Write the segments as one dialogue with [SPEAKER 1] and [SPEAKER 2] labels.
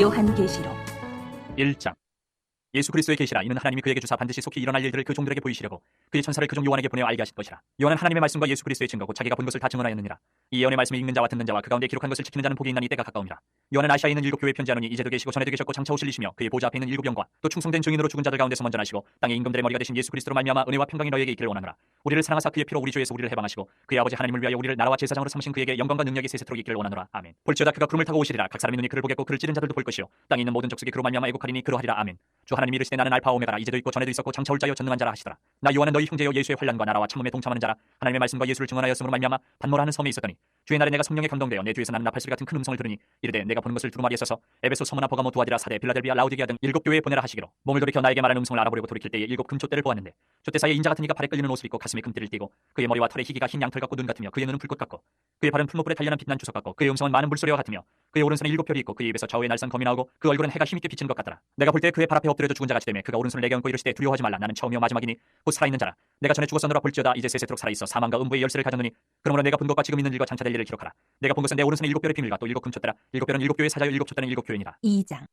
[SPEAKER 1] 요한계시록.
[SPEAKER 2] 1장 예수 그리스도의 계시라. 이는 하나님이 그에게 주사 반드시 속히 일어날 일들을 그 종들에게 보이시려고 그의 천사를 그 종 요한에게 보내어 알게 하실 것이라. 요한은 하나님의 말씀과 예수 그리스도의 증거고 자기가 본 것을 다 증언하였느니라. 이 예언의 말씀을 읽는 자와 듣는 자와 그 가운데 기록한 것을 지키는 자는 복이 있나니 때가 가까움이라. 요한은 아시아에 있는 일곱 교회 편지하노니 이제도 계시고 전에도 계셨고 장차 오실리시며 그의 보좌 앞에 있는 일곱 영과 또 충성된 증인으로 죽은 자들 가운데서 먼저 나시고 땅의 임금들의 머리가 되신 예수 그리스도로 말미암아 은혜와 평강이 너에게 있기를 원하노라. 우리를 사랑하사 그의 피로 우리 주에서 우리를 해방하시고 그의 아버지 하나님을 위하여 우리를 나라와 제사장으로 삼으신 그에게 영광과 능력이 세세토록 있기를 원하노라. 아멘. 볼지어다 그가 구름을 타고 오시리라. 각 사람의 눈이 그를 보겠고 그를 찌른 자들도 볼 것이요. 땅에 있는 모든 족속이 그로 말미암아 애곡하리니 그러하리라. 아멘. 주이 이르시되 나는 알파 오메가라. 이제도 있고 전에도 있었고 장차 올 자여 전능한 자라 하시더라. 나 요한은 너희 형제여 예수의 환란과 나라와 참음에 동참하는 자라. 하나님의 말씀과 예수를 증언하였으므로 말미암아 반모라는 섬에 있었더니 주의 날에 내가 성령에 감동되어 내 뒤에서 나는 나팔소리 같은 큰 음성을 들으니 이르되 내가 보는 것을 두루마리에 써서 에베소 서머나 버가모 두아디라 사대 빌라델비아 라우디게아 등 일곱 교회에 보내라 하시기로 몸을 돌이켜 나에게 말하는 음성을 알아보려고 돌이킬 때에 일곱 금촛대를 보았는데 촛대 사이에 인자 같은 이가 발에 끌리는 옷을 입고 가슴에 금띠를 띠고 그의 머리와 털에 희기가 흰 양털 같고 눈 같으며 그의 눈은 불꽃 같고 그의 발은 풀목불에 단련한 빛난 주석 같고 그의 음성은 많은 물소리와 같으며 그의 오른손에 일곱 별이 있고 그의 입에서 좌우에 날선 검이 나오고 그 얼굴은 해가 힘있게 비치는 것 같더라. 내가 볼 때 그의 발 앞에 엎드려져 죽은 자같이 되매 그가 오른손을 내게 얹고 이르시되 두려워하지 말라. 나는 처음이요 마지막이니 곧 살아있는 자라. 내가 전에 죽었었노라 볼지어다. 이제 세세토록 살아있어. 사망과 음부의 열쇠를 가졌느니 그러므로 내가 본 것과 지금 있는 일과 장차 될 일을 기록하라. 내가 본 것은 내 오른손에 일곱 별의 비밀과 또 일곱 금촛대라. 일곱 별은 일곱 교회 사자요 일곱 촛대는 일곱 교회니라.
[SPEAKER 1] 2장.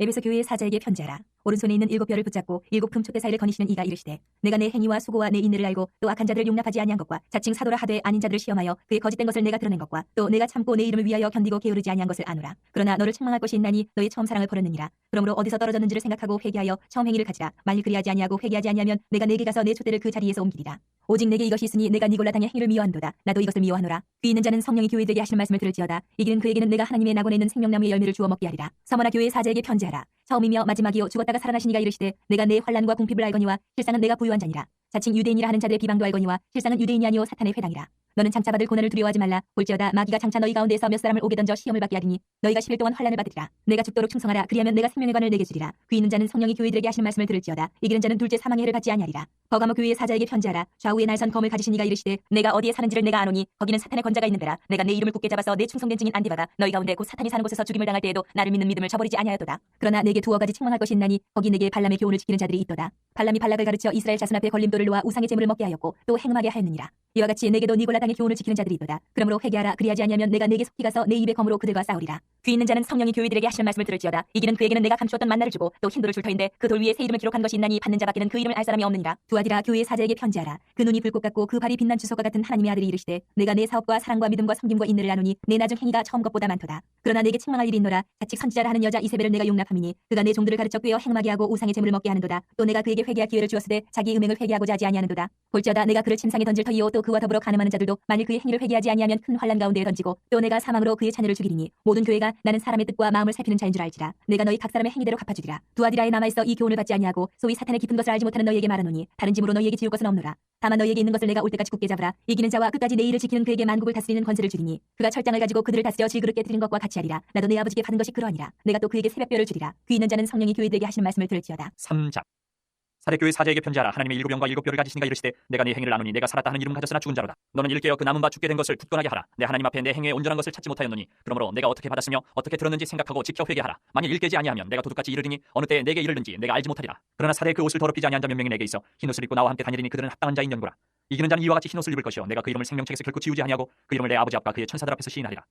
[SPEAKER 1] 에베소 교회의 사자에게 편지하라 오른손에 있는 일곱 별을 붙잡고 일곱 금초대 사이를 거니시는 이가 이르시되 내가 내 행위와 수고와 내 인내를 알고 또 악한 자들을 용납하지 아니한 것과 자칭 사도라 하되 아닌 자들을 시험하여 그의 거짓된 것을 내가 드러낸 것과 또 내가 참고 내 이름을 위하여 견디고 게으르지 아니한 것을 아노라. 그러나 너를 책망할 것이 있나니 너의 처음 사랑을 버렸느니라. 그러므로 어디서 떨어졌는지를 생각하고 회개하여 처음 행위를 가지라. 만일 그리하지 아니하고 회개하지 아니하면 내가 내게 가서 내 촛대를 그 자리에서 옮기리라. 오직 내게 이것이 있으니 내가 니골라 당의 행위를 미워한도다. 나도 이것을 미워하노라. 귀 있는 자는 성령이 교회들에게 하시는 말씀을 들을지어다. 이기는 그에게는 내가 하나님의 낙원에 있는 생명나무의 열매를 주어 먹게 하리라. 서머나 교회의 사자에게 편지하라. 처음이며 마지막이요. 죽었다 가 살아나신 이가 이르시되 내가 내 환란과 궁핍을 알거니와 실상은 내가 부유한 자니라. 자칭 유대인이라 하는 자들의 비방도 알거니와 실상은 유대인이 아니오 사탄의 회당이라 너는 장차 받을 고난을 두려워하지 말라. 볼지어다 마귀가 장차 너희 가운데에서 몇 사람을 오게 던져 시험을 받게 하리니 너희가 10일 동안 환란을 받으리라. 내가 죽도록 충성하라. 그리하면 내가 생명의 관을 내게 주리라. 귀 있는 자는 성령이 교회들에게 하시는 말씀을 들을지어다. 이기는 자는 둘째 사망의 해를 받지 아니하리라. 버가모 교회의 사자에게 편지하라. 좌우에 날선 검을 가지신 이가 이르시되 내가 어디에 사는지를 내가 아노니 거기는 사탄의 권자가 있는데라. 내가 내 이름을 굳게 잡아서 내 충성된 증인 안디바가 너희 가운데 곧 사탄이 사는 곳에서 죽임을 당할 때에도 나를 믿는 믿음을 저버리지 아니하였도다. 그러나 내게 두어 가지 책망할 것이 있나니 거기 내게 발람의 교훈을 지키는 자들이 있도다. 발람이 발락을 가르쳐 이스라엘 자손 앞에 걸림돌을 놓아 우상의 재물을 먹게 하였고 또 행음하게 하였느니라. 이와 같이 내게도 니골라 당의 교훈을 지키는 자들이 있도다. 그러므로 회개하라. 그리하지 아니하면 내가 내게 속히 가서 내 입의 검으로 그들과 싸우리라. 귀 있는 자는 성령이 교회들에게 하시는 말씀을 들을지어다. 이기는 그에게는 내가 감추었던 만나를 주고 또 흰돌을 줄 터인데 그 돌 위에 새 이름을 기록한 것이 있나니 받는 자밖에는 그 이름을 알 사람이 없느니라. 두아디라 교회의 사자에게 편지하라. 그 눈이 불꽃 같고 그 발이 빛난 주석과 같은 하나님의 아들이 이르시되 내가 내 사업과 사랑과 믿음과 섬김과 인내를 나누니 내 나중 행위가 처음 것보다 많도다. 그러나 내게 책망할 일이 있노라. 자칫 선지자라 하는 여자 이세벨을 내가 용납함이니 그가 내 종들을 가르쳐 꿰어 행하게 하고 우상의 재물을 먹게 하는도다. 또 내가 그에게 회개할 기회를 주었으되 자기 음행을 회개하고자 하지 아니하는도다. 볼지어다 내가 그를 침상에 던질 터이요 또 그와 더불어 가늠하는 자들도 만일 그의 행위를 회개하지 아니하면 큰 환란 가운데에 던지고 또 내가 사망으로 그의 자녀를 죽이리니 모든 교회가 나는 사람의 뜻과 마음을 살피는 자인 줄 알지라. 내가 너희 각 사람의 행위대로 갚아주리라. 두 아디라에 남아 있어 이 교훈을 받지 아니하고 소위 사탄의 깊은 것을 알지 못하는 너희에게 말하노니 다른 짐으로 너희에게 지울 것은 없노라. 다만 너희에게 있는 것을 내가 올 때까지 굳게 잡으라. 이기는 자와 끝까지 내 일을 지키는 그에게 만국을 다스리는 권세를 주리니 그가 철장을 가지고 그들을 다스려 질그릇 깨뜨리는 것과 같이 하리라. 나도 내 아버지께 받은 것이 그러하니라. 내가 또 그에게 새벽별을 주리라. 귀 있는 자는 성령이 교회들에게 하시는 말씀을 들을지어다.
[SPEAKER 2] 3장 사대교회 사자에게 편지하라. 하나님의 일곱 영과 일곱 별을 가지시니가 이르시되 내가 네 행위를 나누니 내가 살았다 하는 이름 가졌으나 죽은 자로다. 너는 일깨어 그 남은 바 죽게 된 것을 굳건하게 하라. 내 하나님 앞에 내 행위에 온전한 것을 찾지 못하였노니 그러므로 내가 어떻게 받았으며 어떻게 들었는지 생각하고 지켜 회개하라. 만일 일깨지 아니하면 내가 도둑같이 이르리니 어느 때에 내게 이르는지 내가 알지 못하리라. 그러나 사대 그 옷을 더럽히지 아니한 자 몇 명이 내게 있어 흰 옷을 입고 나와 함께 다니리니 그들은 합당한 자인 연구라. 이기는 자는 이와 같이 흰 옷을 입을 것이요. 내가 그 이름을 생명책에서 결코 지우지 아니하고 그 이름을 내 아버지 앞과 그의 천사들 앞에서 시인하리라.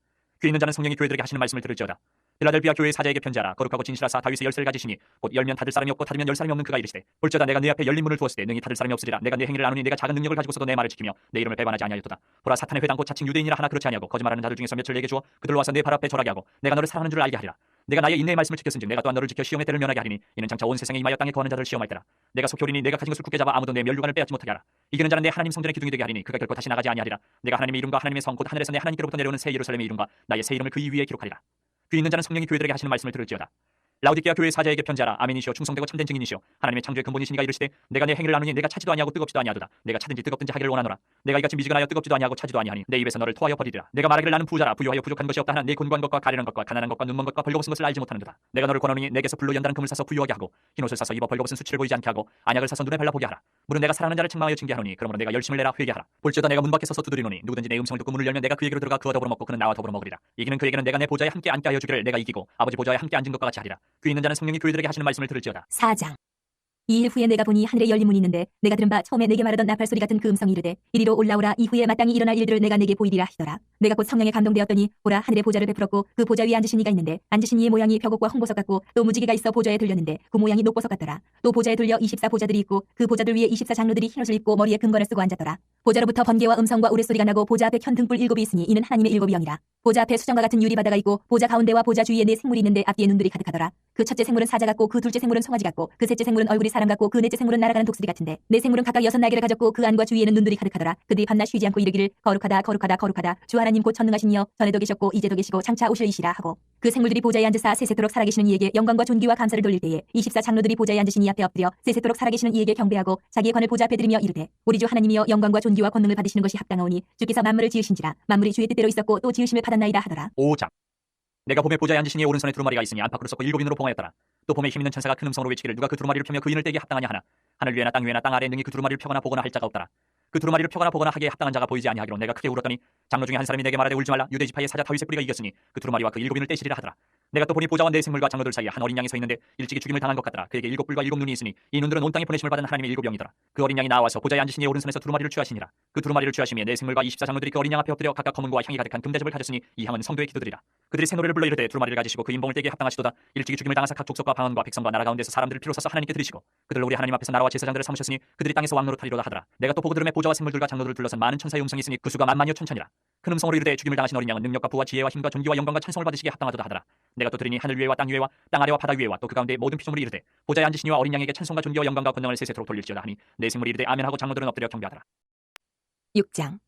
[SPEAKER 2] 귀 있는 자는 성령이 교회들에게 하시는 말씀을 들을지어다 빌라델비아 교회의 사자에게 편지하라. 거룩하고 진실하사 다윗의 열쇠를 가지시니 곧 열면 닫을 사람이 없고 닫으면 열 사람이 없는 그가 이르시되 볼지어다 내가 네 앞에 열린 문을 두었을 때 능히 닫을 사람이 없으리라. 내가 내 행위를 나누니 내가 작은 능력을 가지고서도 내 말을 지키며 내 이름을 배반하지 아니하였도다. 보라 사탄의 회당 곧 자칭 유대인이라 하나 그렇지 아니하고 거짓말하는 자들 중에서 몇을 내게 주어 그들로 와서 내 발 앞에 절하게 하고 내가 너를 사랑하는 줄 알게 하리라. 내가 나의 인내의 말씀을 지켰은즉 내가 또한 너를 지켜 시험의 때를 면하게 하리니 이는 장차 온 세상에 임하여 땅에 거하는 자들을 시험할 때라. 내가 속히 오리니 내가 가진 것을 굳게 잡아 아무도 내 멸류관을 빼앗지 못하게 하라. 이기는 자는 내 하나님 성전의 기둥이 되게 하리니 그가 결코 다시 나가지 아니하리라. 내가 하나님의 이름과 하나님의 성 곧 하늘에서 내 하나님께로부터 내려오는 새 예루살렘의 이름과 나의 새 이름을 그이 위에 기록하리라 귀 있는 자는 성령이 교회들에게 하시는 말씀을 들을지어다 라우디게아 교회 사자에게 편지하라. 아멘이시오 충성되고 참된 증인이시오 하나님의 창조의 근본이시니가 이르시되 내가 내 행위를 나누니 내가 차지도 아니하고 뜨겁지도 아니하도다. 내가 차든지 뜨겁든지 하기를 원하노라. 내가 이같이 미지근하여 뜨겁지도 아니하고 차지도 아니하니 내 입에서 너를 토하여 버리리라. 내가 말하기를 나는 부자라. 부유하여 부족한 것이 없다 하나 내 곤고한 것과 가련한 것과 가난한 것과 눈먼 것과 벌거벗은 것을 알지 못하는도다. 내가 너를 권하노니 내게서 불로 연다는 금을 사서 부유하게 하고 흰 옷을 사서 입어 벌거벗은 수치를 보이지 않게 하고 안약을 사서 눈에 발라 보게 하라. 물은 내가 사랑하는 자를 책망하여 징계하노니 그러므로 내가 열심을 내라 회개하라. 볼지어다 내가 문 밖에 서서 두드리노니 누구든지 내 음성을 듣고 문을 열면 내가 그에게로 들어가 그와 더불어 먹고 그는 나와 더불어 먹으리라. 이기는 그에게는 내가 내 보좌에 함께 앉게 하여 주기를 내가 이기고 아버지 보좌에 함께 앉은 것과 같이 하리라 귀 있는 자는 성령이 교회들에게 하시는 말씀을 들을지어다.
[SPEAKER 1] 4장 이일 후에 내가 보니 하늘에 열린 문이 있는데 내가 들은 바 처음에 내게 말하던 나팔 소리 같은 그 음성이 이르되 이리로 올라오라. 이후에 마땅히 일어날 일들을 내가 내게 보이리라 하시더라. 내가 곧 성령에 감동되었더니 보라 하늘에 보좌를 베풀었고 그 보좌 위에 앉으신 이가 있는데 앉으신 이의 모양이 벽옥과 홍보석 같고 또 무지개가 있어 보좌에 들렸는데 그 모양이 녹보석 같더라. 또 보좌에 들려 24 보좌들이 있고 그 보좌들 위에 24 장로들이 흰옷을 입고 머리에 금관을 쓰고 앉았더라. 보좌로부터 번개와 음성과 우레소리가 나고 보좌 앞에 현 등불 일곱이 있으니 이는 하나님의 일곱 영이라. 보좌 앞에 수정과 같은 유리 바다가 있고 보좌 가운데와 보좌 주위에 네 생물이 있는데 앞뒤에 눈들이 가득하더라 그 첫째 생물은 사자 같고 그 둘째 생물은 송아지 같고 그 셋째 생물은 얼굴이 사람 같고 그 넷째 생물은 날아가는 독수리 같은데 네 생물은 각각 여섯 날개를 가졌고 그 안과 주위에는 눈들이 가득하더라. 그들이 밤낮 쉬지 않고 이르기를 거룩하다 거룩하다 거룩하다. 주 하나님 곧 전능하신 이여 전에도 계셨고 이제도 계시고 장차 오실 이시라 하고. 그 생물들이 보좌에 앉으사 세세토록 살아계시는 이에게 영광과 존귀와 감사를 돌릴 때에 24 장로들이 보좌에 앉으신 이 앞에 엎드려 세세토록 살아계시는 이에게 경배하고 자기의 관을 보좌 앞에 들이며 이르되 우리 주 하나님이여 영광과 존귀와 권능을 받으시는 것이 합당하오니 주께서 만물을 지으신지라 만물이 주의 뜻대로 있었고 또 지으심을 받았나이다 하더라.
[SPEAKER 2] 5장 내가 봄에 보좌에 이의 오른손에 두루마리가 있으니 안팎으로 썩고 일곱 인으로 봉하였더라. 또 봄에 힘있는 천사가 큰 음성으로 외치기를 누가 그 두루마리를 펴며 그 인을 떼기 합당하냐 하나. 하늘 위에나 땅 위에나 땅 아래에 능히 그 두루마리를 펴거나 보거나 할 자가 없더라. 그 두루마리를 펴거나 보거나 하기에 합당한 자가 보이지 아니하기로 내가 크게 울었더니 장로 중에 한 사람이 내게 말하되 울지 말라. 유대 지파의 사자 다윗의 뿌리가 이겼으니 그 두루마리와 그 일곱 인을 떼시리라 하더라. 내가 또 보니 보좌와 네 생물과 장로들 사이에 한 어린 양이 서 있는데 일찍이 죽임을 당한 것 같더라. 그에게 일곱 뿔과 일곱 눈이 있으니 이 눈들은 온 땅에 보내심을 받은 하나님의 일곱 영이더라. 그 어린 양이 나와서 보좌에 앉으신 이의 오른손에서 두루마리를 취하시니라. 그 두루마리를 취하심에 네 생물과 이십사 장로들이 그 어린 양 앞에 엎드려 각각 검은과 향이 가득한 금대접을 가졌으니 이 향은 성도의 기도들이라. 그들이 새 노래를 불러 이르되 두루마리를 가지시고 그 인봉을 떼게 합당하시도다. 일찍이 죽임을 당하사 각 족속과 방언과 백성과 나라 가운데서 사람들을 피로 써서 하나님께 드리시고 그들 우리 하나님 앞에서 나라와 제사장들을 삼으셨으니 그들이 땅에서 왕노로 타리로다 하더라. 내가 또 보고 들음에 보좌와 생물들과 장로들을 둘러선 많은 천사의 음성이 있으니 그 수가 만만여 천천이라 큰 음성으로 이르되 죽임을 당하신 어린 양은 능력과 부와 지혜와 힘과 존귀와 영광과 찬송을 받으시기에 합당하도다 하더라. 내가 또 들으니 하늘 위에와 땅 위에와 땅 아래와 바다 위에와 또 그 가운데 모든 피조물이 이르되 보좌에 앉으신 이와 어린 양에게 찬송과 존귀와 영광과 권능을 세세토록 돌릴지어다 하니 내 생물이 이르되 아멘하고 장로들은 엎드려 경배하더라.
[SPEAKER 1] 6장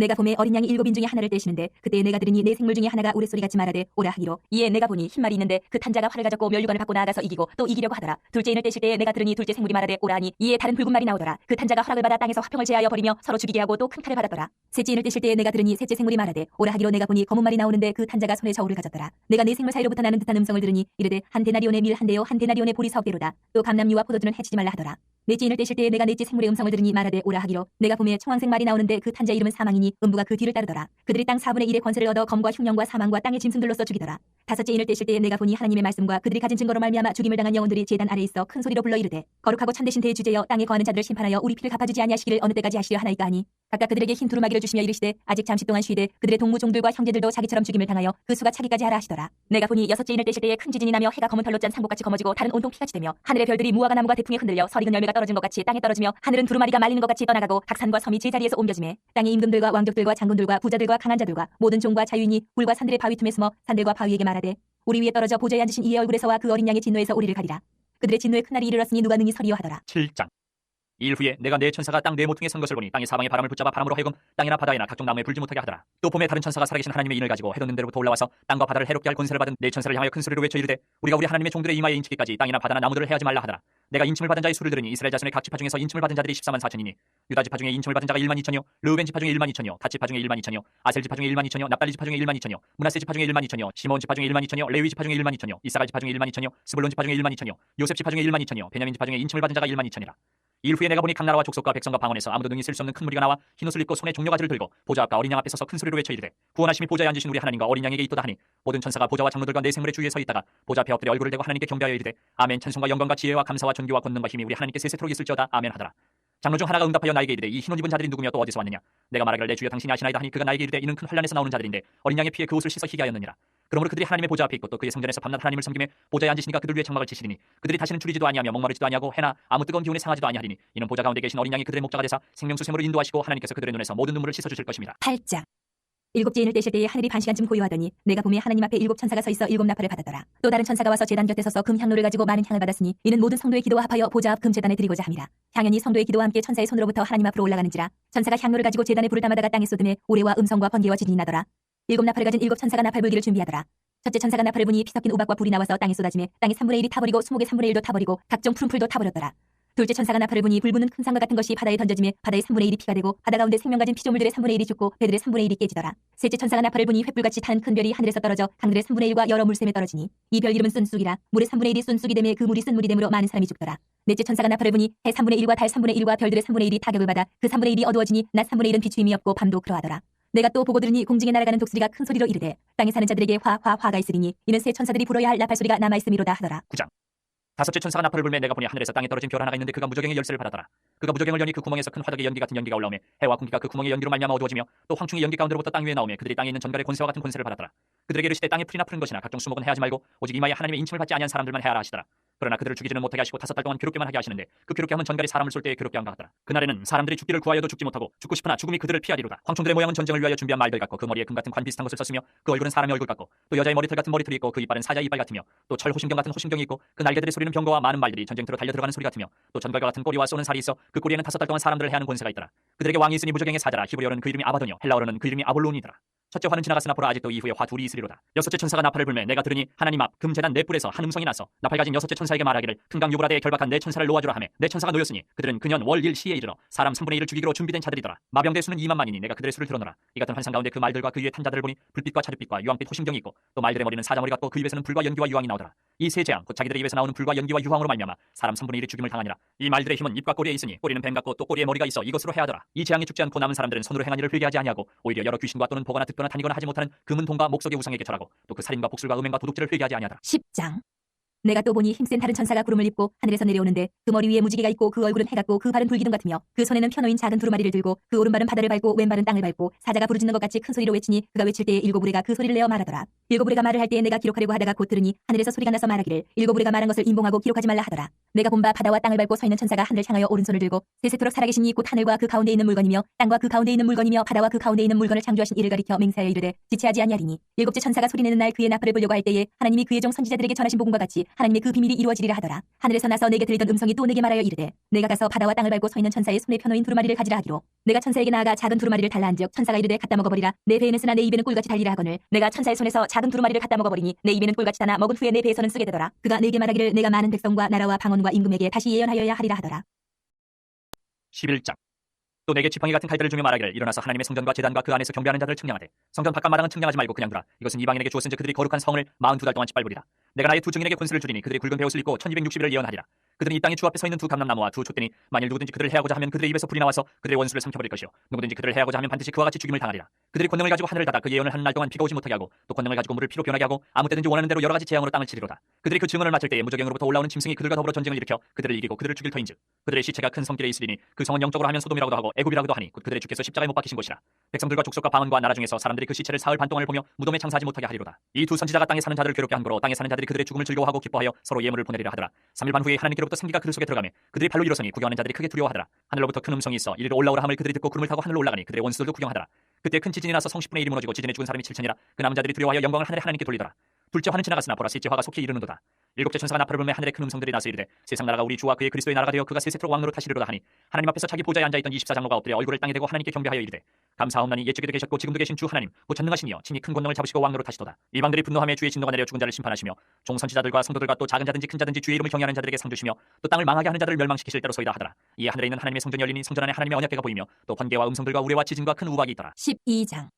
[SPEAKER 1] 내가 봄에 어린 양이 일곱인 중에 하나를 떼시는데 그때 내가 들으니 내 생물 중에 하나가 우레소리 같이 말하되 오라 하기로. 이에 내가 보니 흰 말이 있는데 그 탄자가 활을 가졌고 멸류관을 받고 나아가서 이기고 또 이기려고 하더라. 둘째 인을 떼실 때에 내가 들으니 둘째 생물이 말하되 오라 하니 이에 다른 붉은 말이 나오더라. 그 탄자가 허락을 받아 땅에서 화평을 제하여 버리며 서로 죽이게 하고 또 큰 칼을 받았더라. 셋째 인을 떼실 때에 내가 들으니 셋째 생물이 말하되 오라 하기로 내가 보니 검은 말이 나오는데 그 탄자가 손에 저울을 가졌더라. 내가 내 생물 사이로부터 나는 듯한 음성을 들으니 이르되 한 데나리온의 밀 한 대요 한 데나리온의 보리 사업대로다. 또 감남류와 포도주는 해치지 말라 하더라. 넷째 인을 떼실 때에 내가 넷째 생물의 음성을 들으니 말하되 오라 하기로. 내가 봄에 청황색 말이 나오는데 그 탄자 이름은 사망이니 음부가 그 뒤를 따르더라. 그들이 땅 4분의 1의 권세를 얻어 검과 흉령과 사망과 땅의 짐승들로써 죽이더라. 다섯째 인을 떼실 때에 내가 보니 하나님의 말씀과 그들이 가진 증거로 말미암아 죽임을 당한 영혼들이 제단 아래 있어 큰 소리로 불러 이르되 거룩하고 참되신 대주제여 땅에 거하는 자들을 심판하여 우리 피를 갚아주지 아니하시기를 어느 때까지 하시려 하나이까 하니 각각 그들에게 흰 두루마기를 주시며 이르시되 아직 잠시 동안 쉬되 그들의 동무 종들과 형제들도 자기처럼 죽임을 당하여 그 수가 차기까지 하라 하시더라. 내가 보니 여섯째 인을 떼실 때에 큰 지진이 나며 해가 검은 털로 짠 상복같이 검어지고 다른 온통 피같이 되며 하늘의 별들이 무화과 나무가 태풍에 흔들려 설익은 열매가 떨어진 것 같이 땅에 떨어지며 하늘은 두루마리가 말리는 것 같이 떠나가고 각 산과 섬이 제자리에서 옮겨지매 땅의 임금들과 왕족들과 장군들과 부자들과 강한 자들과 모든 종과 자유인이 굴과 산들의 바위 틈에 숨어 산들과 바위에게 말하되 우리 위에 떨어져 보좌에 앉으신 이의 얼굴에서와 그 어린 양의 진노에서 우리를 가리라. 그들의 진노의 큰 날이 이르렀으니 누가 능히 서리요 하더라.
[SPEAKER 2] 7장 이일 후에 내가 네 천사가 땅네 모퉁이에 선 것을 보니 땅이 사방의 바람을 붙잡아 바람으로 하여금 땅이나 바다에나 각종 나무에 불지 못하게 하더라 또 봄에 다른 천사가 살아계신 하나님의 인을 가지고 해돋는 데로부터 올라와서 땅과 바다를 해롭게 할 권세를 받은 네 천사를 향하여 큰 소리로 외쳐 이르되 우리가 우리 하나님의 종들의 이마에 인치기까지 땅이나 바다나 나무들을 해하지 말라 하더라 내가 인침을 받은 자의 수를 들으니 이스라엘 자손의 각 지파 중에서 인침을 받은 자들이 14만 4천이니 유다 지파 중에 인침을 받은 자가 1만 2천여 르우벤 지파 중에 1만 2천여 다 지파 중에 1만 2천여 아셀 지파 중에 1만 2천여 납달리 지파 중에 1만 2천여 문하세 지파 중에 1만 2천여 시몬 지파 중에 1만 2천여 레위 지파 중에 1만 2천여 이사갈 지파 중에 1만 2천여 스불론 지파 중에 1만 2천여 요셉 지파 중에 1만 2천여 베냐민 지파 중에 인침을 받은 자가 1만 2천이라 일 후에 내가 보니 각 나라와 족속과 백성과 방언에서 아무도 능히 쓸 수 없는 큰 무리가 나와 흰 옷을 입고 손에 종려가지를 들고 보좌 앞과 어린 양 앞에 서서 큰 소리로 외쳐 이르되 구원하심이 보좌에 앉으신 우리 하나님과 어린 양에게 있도다 하니 모든 천사가 보좌와 장로들과 내 생물의 주위에 서 있다가 보좌 앞에 엎드려 얼굴을 대고 하나님께 경배하여 이르되 아멘 찬송과 영광과 지혜와 감사와 존귀와 권능과 힘이 우리 하나님께 세세토록 있을지어다. 아멘 하더라 장로 중 하나가 응답하여 나에게 이르되 이 흰옷 입은 자들이 누구며 또 어디서 왔느냐? 내가 말하기를 내 주여 당신이 아시나이다 하니 그가 나에게 이르되 이는 큰 환란에서 나오는 자들인데 어린 양의 피에 그 옷을 씻어 희게 하였느니라. 그러므로 그들이 하나님의 보좌 앞에 있고 또 그의 성전에서 밤낮 하나님을 섬김에 보좌에 앉으시니까 그들 위에 장막을 치시리니 그들이 다시는 줄이지도 아니하며 목마르지도 아니하고 해나 아무 뜨거운 기운에 상하지도 아니하리니 이는 보좌 가운데 계신 어린 양이 그들의 목자가 되사 생명수 샘으로 인도하시고 하나님께서 그들의 눈에서 모든 눈물을 씻어 주실 것입니다.
[SPEAKER 1] 8장 일곱째 인을 떼실 때에 하늘이 반 시간쯤 고요하더니 내가 봄에 하나님 앞에 일곱 천사가 서 있어 일곱 나팔을 받았더라. 또 다른 천사가 와서 제단 곁에 서서 금 향로를 가지고 많은 향을 받았으니 이는 모든 성도의 기도와 합하여 보좌 앞 금 제단에 드리고자 함이라. 향연이 성도의 기도와 함께 천사의 손으로부터 하나님 앞으로 올라가는지라 천사가 향로를 가지고 제단에 불을 담아다가 땅에 쏟음에 우레와 음성과 번개와 지진이 나더라. 일곱 나팔을 가진 일곱 천사가 나팔 불기를 준비하더라. 첫째 천사가 나팔을 부니 피 섞인 우박과 불이 나와서 땅에 쏟아지매 땅의 3분의 1이 타버리고 수목의 3분의 1도 타버리고 각종 푸른 풀도 타버렸더라 둘째 천사가 나팔을 부니 불 부는 큰 상과 같은 것이 바다에 던져지며 바다의 3분의 1이 피가 되고 바다 가운데 생명 가진 피조물들의 3분의 1이 죽고 배들의 3분의 1이 깨지더라. 셋째 천사가 나팔을 부니 횃불같이 탄 큰 별이 하늘에서 떨어져 강들의 3분의 1과 여러 물샘에 떨어지니 이 별 이름은 쏜쑥이라 물의 3분의 1이 쏜쑥이 되매 그 물이 쓴 물이 되므로 많은 사람이 죽더라. 넷째 천사가 나팔을 부니 해 3분의 1과 달 3분의 1과 별들의 3분의 1이 타격을 받아 그 3분의 1이 어두워지니 낮 3분의 1은 비추임이 없고 밤도 그러하더라. 내가 또 보고 들으니 공중에 날아가는 독수리가 큰 소리로 이르되 땅에 사는 자들에게 화 화 화가 있으리니 이는 새 천사들이 불어야 할 나팔 소리가 남아 있음이로다 하더라.
[SPEAKER 2] 다섯째 천사가 나팔을 불매 내가 보니 하늘에서 땅에 떨어진 별 하나가 있는데 그가 무적행의 열쇠를 받았더라. 그가 무적행을 여니 그 구멍에서 큰 화덕의 연기 같은 연기가 올라오매 해와 공기가 그 구멍의 연기로 말미암아 어두워지며 또 황충의 연기 가운데로부터 땅 위에 나오매 그들이 땅에 있는 전갈의 권세와 같은 권세를 받았더라. 그들에게 이르시되 땅에 풀이나 푸른 것이나 각종 수목은 해하지 말고 오직 이마에 하나님의 인침을 받지 아니한 사람들만 해하라 하시더라. 그러나 그들을 죽이지는 못하게 하시고 다섯 달 동안 괴롭게만 하게 하시는데 그 괴롭게 하면 전갈이 사람을 쏠 때에 괴롭게 한것 같더라. 그날에는 사람들이 죽기를 구하여도 죽지 못하고 죽고 싶으나 죽음이 그들을 피하리로다. 황충들의 모양은 전쟁을 위하여 준비한 말들 같고 그 머리에 금 같은 관 비슷한 것을 썼으며 그 얼굴은 사람의 얼굴 같고 또 여자의 머리털 같은 머리털이 있고 그 이빨은 사자의 이빨 같으며 또 철 호심경 같은 호심경이 있고 그 날개들의 소리는 병거와 많은 말들이 전쟁터로 달려 들어가는 소리 같으며 또 전갈과 같은 꼬리와 쏘는 살이 있어 그 꼬리에는 다섯 달 동안 사람들을 해하는 권세가 있더라. 그들에게 왕이 있으니 무적행의 사자라 히브리어는 그 이름이 아바도뇨 헬라어로는 그 이름이 아볼론이더라. 첫째 화는 지나갔으나 보라 아직도 이후에 화 둘이 있으리로다. 여섯째 천사가 나팔을 불매 내가 들으니 하나님 앞 금재단 네 뿔에서 한 음성이 나서 나팔 가진 여섯째 천사에게 말하기를 큰강 유브라데에 결박한 네 천사를 놓아주라 하매 네 천사가 놓였으니 그들은 그년 월일 시에 이르러 사람 3분의 1을 죽이기로 준비된 자들이더라. 마병대 수는 2만 만이니 내가 그들의 수를 들어노라. 이 같은 환상 가운데 그 말들과 그 위에 탄 자들을 보니 불빛과 차빛빛과 유황빛 호심경이 있고 또 말들의 머리는 사자머리 같고 그 입에서는 불과 연기와 유황이 나오더라. 이세 재앙 곧 자기들의 입에서 나오는 불과 연기와 유황으로 말미암아 사람 3분의 1이 죽임을 당하니라. 이 말들의 힘은 입과 꼬리에 있으니 꼬리는 뱀 같고 또 꼬리에 머리가 있어 이것으로 해하더라. 이 재앙이 죽지 않고 남은 사람들은 손으로 행한 일을 회개하지 아니하고 오히려 여러 귀신과 또는 보거나 듣 거나 다니거나 하지 못하는 금은 동과 목석의 우상에게 절하고 또 그 살인과 복술과 음행과 도둑질을 회개하지 아니하더라.
[SPEAKER 1] 10장 내가 또 보니 힘센 다른 천사가 구름을 입고 하늘에서 내려오는데 그 머리 위에 무지개가 있고 그 얼굴은 해 같고 그 발은 불기둥 같으며 그 손에는 펴놓인 작은 두루마리를 들고 그 오른발은 바다를 밟고 왼발은 땅을 밟고 사자가 부르짖는 것 같이 큰 소리로 외치니 그가 외칠 때에 일곱 우레가 그 소리를 내어 말하더라. 일곱 우레가 말을 할 때에 내가 기록하려고 하다가 곧 들으니 하늘에서 소리가 나서 말하기를 일곱 우레가 말한 것을 인봉하고 기록하지 말라 하더라. 내가 본바 바다와 땅을 밟고 서 있는 천사가 하늘을 향하여 오른손을 들고 세세토록 살아계신 이곧 하늘과 그 가운데 있는 물건이며 땅과 그 가운데 있는 물건이며 바다와 그 가운데 있는 물건을 창조하신 이를 가리켜 맹세하여 이르되 지체하지 아니하리니 일곱째 천사가 소리내는 날 그의 나팔을 불려고 할 때에 하나님이 그의 종 선지자들에게 전하신 복음과 같이 하나님의 그 비밀이 이루어지리라 하더라. 하늘에서 나서 내게 들리던 음성이 또 내게 말하여 이르되 내가 가서 바다와 땅을 밟고 서 있는 천사의 손에 펴놓인 두루마리를 가지라 하기로. 내가 천사에게 나아가 작은 두루마리를 달라 한즉 천사가 이르되 갖다 먹어버리라. 내 배에는 쓰나 내 입에는 꿀같이 달리라 하거늘. 내가 천사의 손에서 작은 두루마리를 갖다 먹어버리니 내 입에는 꿀같이 다나 먹은 후에 내 배에서는 쓰게 되더라. 그가 내게 말하기를 내가 많은 백성과 나라와 방언과 임금에게 다시 예언하여야 하리라 하더라.
[SPEAKER 2] 11장 또 내게 지팡이 같은 칼들을 주며 말하기를 일어나서 하나님의 성전과 제단과 그 안에서 경배하는 자들을 측량하되 성전 바깥 마당은 측량하지 말고 그냥 두라. 이것은 이방인에게 주었은즉 그들이 거룩한 성을 42달 동안 짓밟으리라. 내가 나의 두 증인에게 권세를 주리니 그들이 굵은 배옷을 입고 1260일을 예언하리라. 그들은 이 땅에 주 앞에 서 있는 두 감람나무와 두 촛대니 만일 누구든지 그들을 해하고자 하면 그들의 입에서 불이 나와서 그들의 원수를 삼켜버릴 것이요. 누구든지 그들을 해하고자 하면 반드시 그와 같이 죽임을 당하리라. 그들이 권능을 가지고 하늘을 닫아 그 예언을 하는 날 동안 비가 오지 못하게 하고 또 권능을 가지고 물을 피로 변하게 하고 아무 때든지 원하는 대로 여러 가지 재앙으로 땅을 치리로다. 그들이 그 증언을 맡을 때에 무적행으로부터 올라오는 짐승이 그들과 더불어 전쟁을 일으켜 그들을 이기고 그들을 죽일 터인즉 그들의 시체가 큰 성길에 있으리니 그 성은 영적으로 하면 소돔이라고도 하고 애굽이라고도 하니 곧 그들의 주께서 십자가에 못 박히신 곳이라. 백성들과 족속과 방언과 나라 중에서 사람들이 그 시체를 사흘 반 동안을 보며 무덤에 장사하지 못하게 하리로다. 이 두 선지자가 땅에 사는 자들을 괴롭게 한 거로 땅에 사는 자들이 그들의 죽음을 즐거워하고 기뻐하여 서로 예물을 보내리라 하더라. 3일 반 후에 하나님께로부터 생기가 그들 속에 들어가며 그들이 발로 일어서니 구경하는 자들이 크게 두려워하더라. 하늘로부터 큰 음성이 있어 이리로 올라오라 함을 그들이 듣고 구름을 타고 하늘로 올라가니 그들의 원수들도 구경하더라. 그때 큰 지진이 나서 성 10분의 1이 무너지고 지진에 죽은 사람이 7천이라 그 남은 자들이 두려워하여 영광을 하늘의 하나님께 돌리더라 둘째 화는 지나갔으나 보라 셋째 화가 속히 이르는도다. 일곱째 천사가 나팔을 불매 하늘의 큰 음성들이 나서 이르되 세상 나라가 우리 주와 그의 그리스도의 나라가 되어 그가 세세토록 왕노로 타시리로다 하니 하나님 앞에서 자기 보좌에 앉아 있던 24장로가 엎드려 얼굴을 땅에 대고 하나님께 경배하여 이르되 감사하옵나니 옛적에도 계셨고 지금도 계신 주 하나님 곧 전능하시며 친히 큰 권능을 잡으시고 왕노로 타시도다. 이방들이 분노하며 주의 진노가 내려 죽은 자를 심판하시며 종선지자들과 성도들과 또 작은 자든지 큰 자든지 주의 이름을 경외하는 자들에게 상 주시며 또 땅을 망하게 하는 자들을 멸망시키실 때로 소이다 하더라. 이에 하늘에 있는 하나님의 성전이 열리니 성전 안에 하나님의 언약궤가 보이며 또 번개와 음성들과 우레와 지진과 큰 우박이 있더라.
[SPEAKER 1] 12장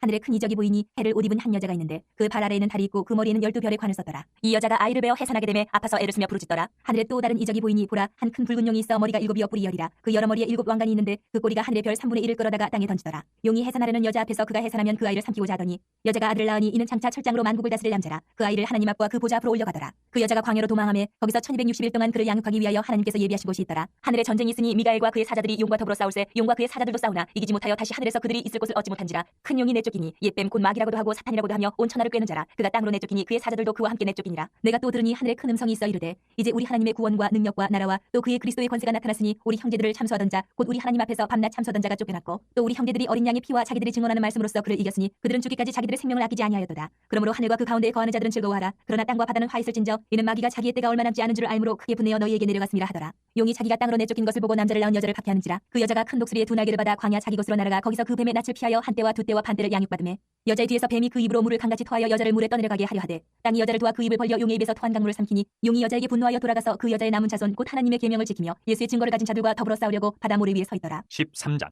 [SPEAKER 1] 하늘에 큰 이적이 보이니 해를 옷 입은 한 여자가 있는데 그 발 아래에는 달이 있고 그 머리에는 열두 별의 관을 썼더라. 이 여자가 아이를 베어 해산하게 되매 아파서 애를 쓰며 부르짖더라. 하늘에 또 다른 이적이 보이니 보라 한 큰 붉은 용이 있어 머리가 일곱이어 뿔이 열이라. 그 여러 머리에 일곱 왕관이 있는데 그 꼬리가 하늘의 별 3분의 1을 끌어다가 땅에 던지더라. 용이 해산하려는 여자 앞에서 그가 해산하면 그 아이를 삼키고자 하더니 여자가 아들을 낳으니 이는 장차 철장으로 만국을 다스릴 남자라. 그 아이를 하나님 앞과 그 보좌 앞으로 올려가더라. 그 여자가 광야로 도망하며 거기서 1260일 동안 그를 양육하기 위하여 하나님께서 예비하신 곳이 있더라. 하늘에 전쟁이 있으니 미가엘과 그의 사자들이 용과 더불어 싸울세 용과 그의 사자들도 싸우나 이기지 못하여 다시 하늘에서 그들이 있을 곳을 얻지 못한지라. 큰 용이 내 쫓기니 옛뱀 곧 마귀라고도 하고 사탄이라고도 하며 온 천하를 꿰는 자라. 그가 땅으로 내쫓기니 그의 사자들도 그와 함께 내쫓기니라. 내가 또 들으니 하늘에 큰 음성이 있어 이르되 이제 우리 하나님의 구원과 능력과 나라와 또 그의 그리스도의 권세가 나타났으니 우리 형제들을 참소하던 자 곧 우리 하나님 앞에서 밤낮 참소하던 자가 쫓겨났고 또 우리 형제들이 어린 양의 피와 자기들이 증언하는 말씀으로써 그를 이겼으니 그들은 죽기까지 자기들의 생명을 아끼지 아니하였도다. 그러므로 하늘과 그 가운데에 거하는 자들은 즐거워하라. 그러나 땅과 바다는 화 있을진저 이는 마귀가 자기의 때가 얼마 남지 않은 줄을 알므로 크게 분내어 너희에게 내려갔음이라 하더라. 용이 자기가 땅으로 내쫓긴 것을 보고 남자를 낳은 여자를 박해하는지라. 그 여자가 큰 독수리의 두 날개를 받아 광야 자기 곳으로 날아가 거기서 그 뱀의 낯을 피하여 한때와 두때와 반때를 양육받음에 여자의 뒤에서 뱀이 그 입으로 물을 강같이 토하여 여자를 물에 떠내려가게 하려 하되 땅이 여자를 도와 그 입을 벌려 용의 입에서 토한 강물을 삼키니 용이 여자에게 분노하여 돌아가서 그 여자의 남은 자손 곧 하나님의 계명을 지키며 예수의 증거를 가진 자들과 더불어 싸우려고 바다 모래 위에 서 있더라.
[SPEAKER 2] 13장.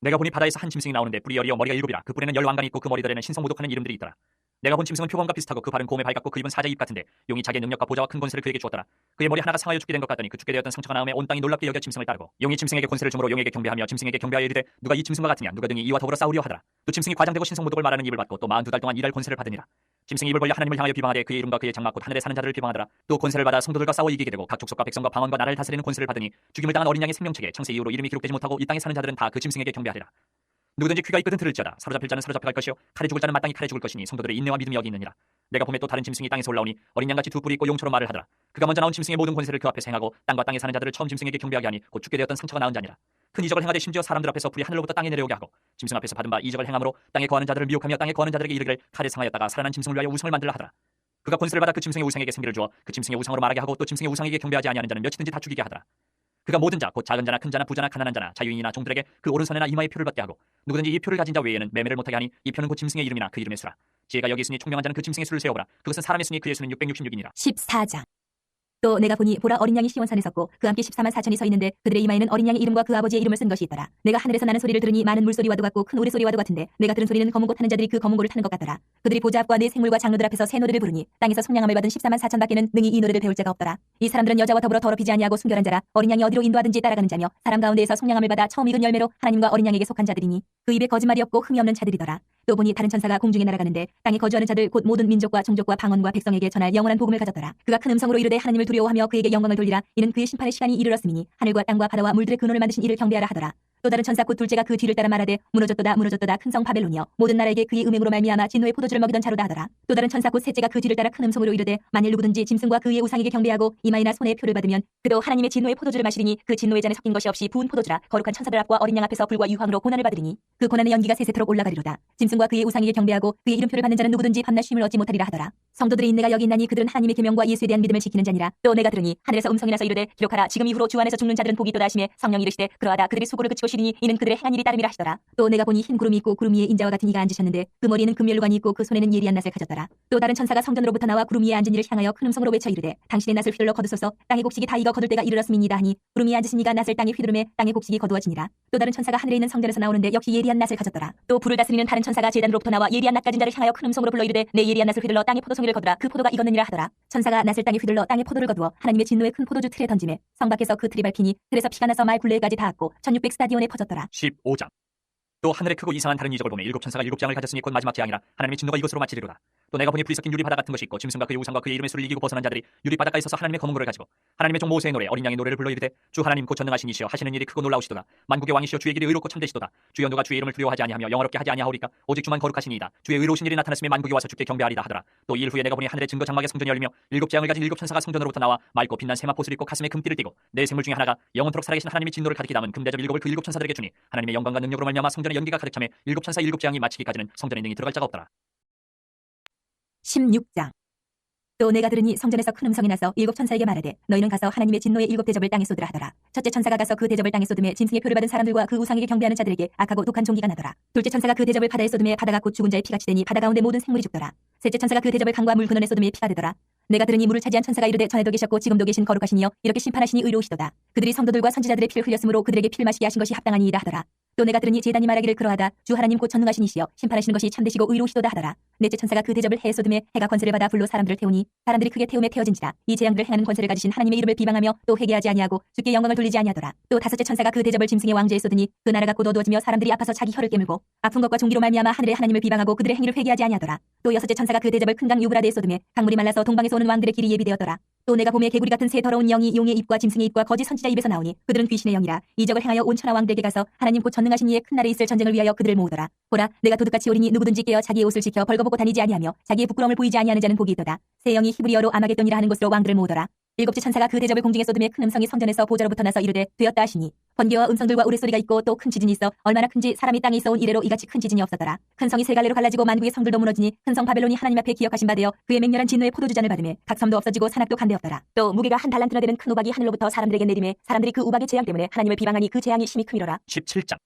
[SPEAKER 2] 내가 보니 바다에서 한 짐승이 나오는데 뿔이 열이어 머리가 일곱이라 그 뿔에는 열 왕관이 있고 그 머리들에는 신성 모독하는 이름들이 있더라 내가 본 짐승은 표범과 비슷하고 그 발은 곰의 발 같고 그 입은 사자의 입 같은데 용이 자기의 능력과 보좌와 큰 권세를 그에게 주었더라. 그의 머리 하나가 상하여 죽게 된 것 같더니 그 죽게 되었던 상처가 나음에 온 땅이 놀랍게 여겨 짐승을 따르고 용이 짐승에게 권세를 주므로 용에게 경배하며 짐승에게 경배하여 이르되 누가 이 짐승과 같으냐 누가 등이 이와 더불어 싸우려 하더라. 또 짐승이 과장되고 신성모독을 말하는 입을 받고 또 마흔 두 달 동안 일할 권세를 받으니라. 짐승이 입을 벌려 하나님을 향하여 비방하되 그의 이름과 그의 장막 곧 하늘에 사는 자들을 비방하더라. 또 권세를 받아 성도들과 싸워 이기게 되고 각 족속과 백성과 방언과 나라를 다스리는 권세를 받으니 죽임을 당한 어린 양의 생명책에 창세 이후로 이름이 기록되지 못하고 이 땅에 사는 자들은 다 그 짐승에게 경배하리라 누구든지 귀가 있거든 들을지어다. 사로잡힐 자는 사로잡혀 갈 것이요. 칼에 죽을 자는 마땅히 칼에 죽을 것이니 성도들의 인내와 믿음이 여기 있느니라. 내가 봄에 또 다른 짐승이 땅에서 올라오니 어린 양같이 두 뿔이 있고 용처럼 말을 하더라. 그가 먼저 나온 짐승의 모든 권세를 그 앞에서 행하고 땅과 땅에 사는 자들을 처음 짐승에게 경배하게 하니 곧 죽게 되었던 상처가 나은 자니라. 큰 이적을 행하되 심지어 사람들 앞에서 불이 하늘로부터 땅에 내려오게 하고 짐승 앞에서 받은 바 이적을 행함으로 땅에 거하는 자들을 미혹하며 땅에 거하는 자들에게 이르기를 칼에 상하였다가 살아난 짐승을 위하여 우상을 만들라 하더라. 그가 권세를 받아 그 짐승의 우상에게 생기를 주어 그 짐승의 우상으로 말하게 하고 또 짐승의 우상에게 경배하지 아니하는 자는 몇이든지 다 죽이게 하더라 그가 모든 자 곧 작은 자나 큰 자나 부자나 가난한 자나 자유인이나 종들에게 그 오른손에나 이마에 표를 받게 하고 누구든지 이 표를 가진 자 외에는 매매를 못하게 하니 이 표는 곧 짐승의 이름이나 그 이름의 수라. 지혜가 여기 있으니 총명한 자는 그 짐승의 수를 세어보라. 그것은 사람의 수니 그의 수는 666이니라.
[SPEAKER 1] 14장 또 내가 보니 보라 어린 양이 시온산에 섰고 그 함께 14만 4천이 서 있는데 그들의 이마에는 어린 양의 이름과 그 아버지의 이름을 쓴 것이 있더라. 내가 하늘에서 나는 소리를 들으니 많은 물소리와도 같고 큰 우리소리와도 같은데 내가 들은 소리는 검은 고 타는 자들이 그 검은 고를 타는 것 같더라. 그들이 보좌 앞과 내 생물과 장로들 앞에서 새 노래를 부르니 땅에서 성량함을 받은 14만 4천 밖에는 능히 이 노래를 배울 자가 없더라. 이 사람들은 여자와 더불어 더럽히지 아니하고 순결한 자라. 어린 양이 어디로 인도하든지 따라가는 자며 사람 가운데에서 성량함을 받아 처음 익은 열매로 하나님과 어린 양에게 속한 자들이니 그 입에 거짓말이 없고 흠이 없는 자들이더라 또 보니 다른 천사가 공중에 날아가는데 땅에 거주하는 자들 곧 모든 민족과 종족과 방언과 백성에게 전할 영원한 복음을 가졌더라. 그가 큰 음성으로 이르되 하나님을 두려워하며 그에게 영광을 돌리라. 이는 그의 심판의 시간이 이르렀음이니 하늘과 땅과 바다와 물들의 근원을 만드신 이를 경배하라 하더라 또 다른 천사 곧 둘째가 그 뒤를 따라 말하되 무너졌도다 무너졌도다 큰 성 바벨론이여. 모든 나라에게 그의 음행으로 말미암아 진노의 포도주를 먹이던 자로다 하더라. 또 다른 천사 곧 셋째가 그 뒤를 따라 큰 음성으로 이르되 만일 누구든지 짐승과 그의 우상에게 경배하고 이마이나 손에 표를 받으면 그도 하나님의 진노의 포도주를 마시리니 그 진노의 잔에 섞인 것이 없이 부은 포도주라. 거룩한 천사들 앞과 어린 양 앞에서 불과 유황으로 고난을 받으리니 그 고난의 연기가 세세토록 올라가리로다. 짐승과 그의 우상에게 경배하고 그의 이름표를 받는 자는 누구든지 밤낮 쉼을 얻지 못하리라 하더라. 성도들의 인내가 여기 있나니 그들은 하나님의 계명과 예수에 대한 믿음을 지키는 자니라. 또 내가 들으니 하늘에서 음성이 나서 이르되 기록하라. 지금 이후로 주 안에서 죽는 자들은 복이 있도다 하심에 성령이 이르시되 그러하다. 그들이 수고를 그치고 쉬리니 이는 그들의 행한 일이 따름이라 하시더라. 또 내가 보니 흰 구름이 있고 구름 위에 인자와 같은 이가 앉으셨는데 그 머리에는 금멸관이 있고 그 손에는 예리한 낫을 가졌더라. 또 다른 천사가 성전으로부터 나와 구름 위에 앉은 이를 향하여 큰 음성으로 외쳐 이르되 당신의 낫을 휘둘러 거두소서. 땅의 곡식이 다 익어 거둘 때가 이르렀음이니이다 하니 구름 위에 앉으신 이가 낫을 땅에 휘두르매 땅의 곡식이 거두어지니라. 또 다른 천사가 하늘에 있는 성전에서 나오는데 역시 예리한 낫을 가졌더라. 또 불을 다스리는 다른 천사가 제단으로부터 나와 예리한 낫 가진 자를 향하여 큰 음성으로 불러 이르되 내 예리한 낫을 휘둘러 땅에 포도송이를 거두라. 그 포도가 익었느니라 하더라. 천사가 낫을 땅에 휘둘러 땅에 포도를 거두어 하나님의 진노의 큰 포도주 틀에 던짐에 성 밖에서 그 틀이 밟히니 틀에서 피가 나서 말 굴레까지 닿았고 1600 스타디온에 퍼졌더라.
[SPEAKER 2] 15장. 또 하늘에 크고 이상한 다른 이적을 보매 일곱 천사가 일곱 재앙을 가졌으니 곧 마지막 재앙이라 하나님의 진노가 이것으로 마치리로다 또 내가 보니 불이 섞인 유리 바다 같은 것이 있고 짐승과 그의 우상과 그의 이름의 수를 이기고 벗어난 자들이 유리 바닷가에 서서 하나님의 검은 고를 가지고 하나님의 종 모세의 노래 어린 양의 노래를 불러 이르되 주 하나님 곧 전능하신 이시여 하시는 일이 크고 놀라우시도다. 만국의 왕이시여 주의 길이 의롭고 참되시도다. 주여 누가 주의 이름을 두려워하지 아니하며 영화롭게 하지 아니하오리까? 오직 주만 거룩하시니이다. 주의 의로우신 일이 나타났으며 만국이 와서 주께 경배하리다 하더라. 또이일 후에 내가 보니 하늘의 증거 장막의 성전이 열리며 일곱 재앙을 가진 일곱 천사가 성전으로부터 나와 맑고 빛난 세마포를 입고 가슴에 금띠를 띠고 내 생물 중에 하나가 영원토록 살아계신 하나님의 진노를 가득히 담은 금대접 일곱을 그 일곱 천사들에게 주니 하나님의 영광과 능력으로 말미암아 성전의 연기가 가득 차며 일곱 천사 일곱 재앙이 마치기까지는 성전에 능히 들어갈 자가 없더라
[SPEAKER 1] 16장. 또 내가 들으니 성전에서 큰 음성이 나서 일곱 천사에게 말하되 너희는 가서 하나님의 진노의 일곱 대접을 땅에 쏟으라 하더라. 첫째 천사가 가서 그 대접을 땅에 쏟음에 짐승의 표를 받은 사람들과 그 우상에게 경배하는 자들에게 악하고 독한 종기가 나더라. 둘째 천사가 그 대접을 바다에 쏟음에 바다가 곧 죽은 자의 피같이 되니 바다 가운데 모든 생물이 죽더라. 셋째 천사가 그 대접을 강과 물 근원에 쏟음에 피가 되더라. 내가 들으니 물을 차지한 천사가 이르되 전에도 계셨고 지금도 계신 거룩하시니여 이렇게 심판하시니 의로우시도다. 그들이 성도들과 선지자들의 피를 흘렸으므로 그들에게 피를 마시게 하신 것이 합당하니이다 하더라 또 내가 들으니 제단이 말하기를 그러하다. 주 하나님 곧 전능하신 이시여. 심판하시는 것이 참되시고 의로우시도다 하더라. 넷째 천사가 그 대접을 해에 쏟음에 해가 권세를 받아 불로 사람들을 태우니 사람들이 크게 태움에 태워진지라. 이 재앙들을 행하는 권세를 가지신 하나님의 이름을 비방하며 또 회개하지 아니하고 주께 영광을 돌리지 아니하더라. 또 다섯째 천사가 그 대접을 짐승의 왕좌에 쏟으니 그 나라가 곧 어두워지며 사람들이 아파서 자기 혀를 깨물고 아픈 것과 종기로 말미암아 하늘의 하나님을 비방하고 그들의 행위를 회개하지 아니하더라. 또 여섯째 천사가 그 대접을 큰 강 유브라데에 쏟으며 강물이 말라서 동방에서 오는 왕들의 길이 예비되었더라 또 내가 봄에 개구리 같은 새 더러운 영이 용의 입과 짐승의 입과 거짓 선지자 입에서 나오니 그들은 귀신의 영이라. 이적을 행하여 온 천하 왕들에게 가서 하나님 곧 전능하신 이의 큰 날에 있을 전쟁을 위하여 그들을 모으더라. 보라 내가 도둑같이 오리니 누구든지 깨어 자기의 옷을 지켜 벌거벗고 다니지 아니하며 자기의 부끄러움을 보이지 아니하는 자는 복이 있도다. 새 영이 히브리어로 아마겟돈이라 하는 곳으로 왕들을 모으더라 일곱째 천사가 그 대접을 공중에 쏟음에 큰 음성이 성전에서 보좌로부터 나서 이르되 되었다 하시니. 번개와 음성들과 우레소리가 있고 또 큰 지진이 있어 얼마나 큰지 사람이 땅에 있어 온 이래로 이같이 큰 지진이 없었더라. 큰 성이 세 갈래로 갈라지고 만국의 성들도 무너지니 큰 성 바벨론이 하나님 앞에 기억하신 바 되어 그의 맹렬한 진노의 포도주잔을 받음에 각 섬도 없어지고 산악도 간대 없더라. 또 무게가 한 달란트나 되는 큰 우박이 하늘로부터 사람들에게 내림에 사람들이 그 우박의 재앙 때문에 하나님을 비방하니 그 재앙이 심히 크미로라.
[SPEAKER 2] 17장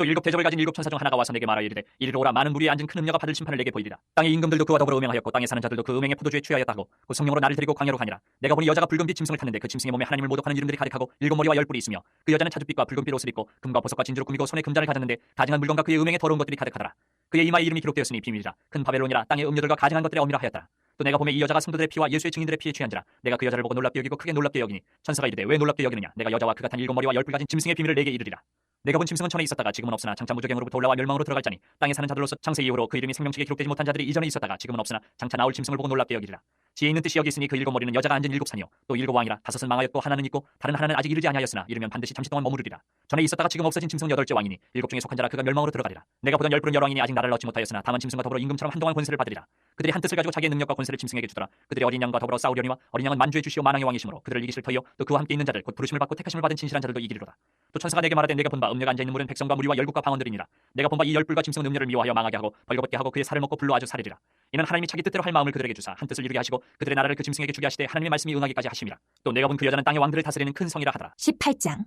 [SPEAKER 2] 또 일곱 대접을 가진 일곱 천사 중 하나가 와서 내게 말하여 이르되 이리로 오라 많은 무리에 앉은 큰 음녀가 받을 심판을 내게 보이리라. 땅의 임금들도 그와 더불어 음행하였고 땅에 사는 자들도 그 음행의 포도주에 취하였다 하고. 그 성령으로 나를 데리고 광야로 가니라. 내가 보니 여자가 붉은빛 짐승을 탔는데 그 짐승의 몸에 하나님을 모독하는 이름들이 가득하고 일곱 머리와 열 뿔이 있으며 그 여자는 차주빛과 붉은빛 옷을 입고 금과 보석과 진주로 꾸미고 손에 금잔을 가졌는데 가증한 물건과 그의 음행에 더러운 것들이 가득하더라. 그의 이마에 이름이 기록되었으니 비밀이라. 큰 바벨론이라 땅의 음녀들과 가증한 것들의 어미라 하였더라 또 내가 보면 이 여자가 성도들의 피와 예수의 증인들의 피에 취한지라. 내가 그 여자를 보고 놀랍게 여기고 크게 놀랍게 여기니 천사가 이르되 왜 놀랍게 여기느냐? 내가 여자와 그 같은 일곱 머리와 열뿔 가진 짐승의 비밀을 내게 이르리라. 내가 본 짐승은 전에 있었다가 지금은 없으나 장차 무적행으로부터 올라와 멸망으로 들어갈 자니 땅에 사는 자들로서 창세 이후로 그 이름이 생명책에 기록되지 못한 자들이 이전에 있었다가 지금은 없으나 장차 나올 짐승을 보고 놀랍게 여기리라. 지혜 있는 뜻이 여기 있으니 그 일곱 머리는 여자가 앉은 일곱 산이요. 또 일곱 왕이라 다섯은 망하였고 하나는 있고 다른 하나는 아직 이르지 아니하였으나 이르면 반드시 잠시 동안 머무르리라. 전에 있었다가 지금 없어진 짐승은 여덟째 왕이니 일곱 중에 속한 자라 그가 멸망으로 들어가리라. 내가 보던 열 푸른 열왕이니 아직 나라를 얻지 못하였으나 다만 짐승과 더불어 임금처럼 한동안 권세를 받으리라. 그들이 한 뜻을 가지고 자기의 능력과 권세를 짐승에게 주더라. 그들이 어린 양과 더불어 싸우려니와 어린 양은 만주의 주시오 만왕의 왕이시므로. 그들을 이기실 터이요. 또 그와 함께 있는 자들 곧 부르심을 받고 택하심을 받은 진실한 자들도 이기리로다. 또 천사가 내게 말하되 내가 본바 음녀가 앉아 있는 물은 백성과 무리와 열국과 방언들이니라. 내가 본바 이 열불과 짐승은 음녀를 미워하여 망하게 하고 벌거벗게 하고 그의 살을 먹고 불로 아주 살리리라. 이는 하나님이 자기 뜻대로 할 마음을 그들에게 주사 한 뜻을 이루게 하시고 그들의 나라를 그 짐승에게 주게 하시되 하나님의 말씀이 응하기까지 하심이라. 또 내가 본 그 여자는 땅의 왕들을 다스리는 큰 성이라 하더라.
[SPEAKER 1] 18장.